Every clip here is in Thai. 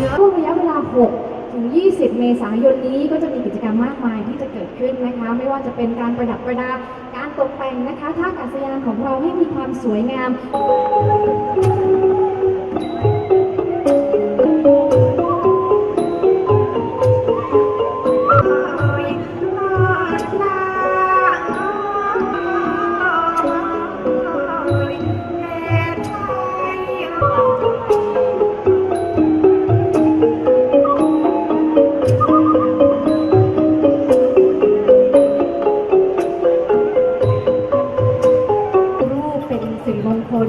ช่วงระยะเวลา 6 ถึง 20 เมษายนนี้ก็จะมีกิจกรรมมากมายที่จะเกิดขึ้นนะคะ ไม่ว่าจะเป็นการประดับประดา การตกแต่งนะคะท่าอากาศยานของเราให้มีความสวยงาม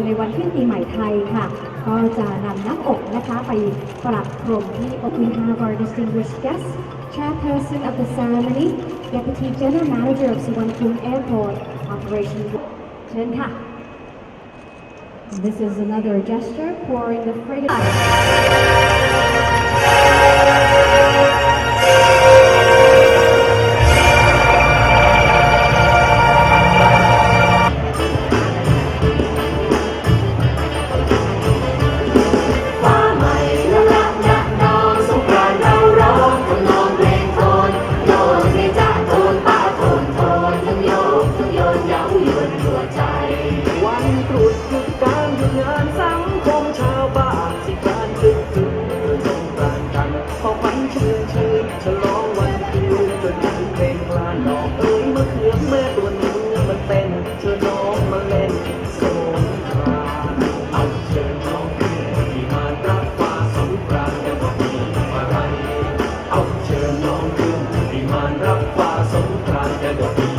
ในวันขึ้นปีใหม่ไทยค่ะ ก็จะนำน้ำอบนะคะไปประพรมที่ We have our distinguished guest Chairperson of the ceremony Deputy General Manager of Suwannapur Airport Operation เชิญค่ะ This is another gesture pouring the frigate จ วันตรุษหยุดการหยุดงานสังคมชาวบ้านสิการคึกคืนสงกรานต์กันพอมันชื่นชื่นฉลองวันคืนจนถึงเพลงลานดอกเอ้ยมะเขือแม่ตัวเนื้อมันเต้นเชิญน้องมาเล่นสงกรานต์เอาเชิญน้องเพื่อนที่มารับฟ้าสงกรานต์กันว่ามีอะไรเอาเชิญน้องเพื่อนที่มารับฟ้าสงกรานต์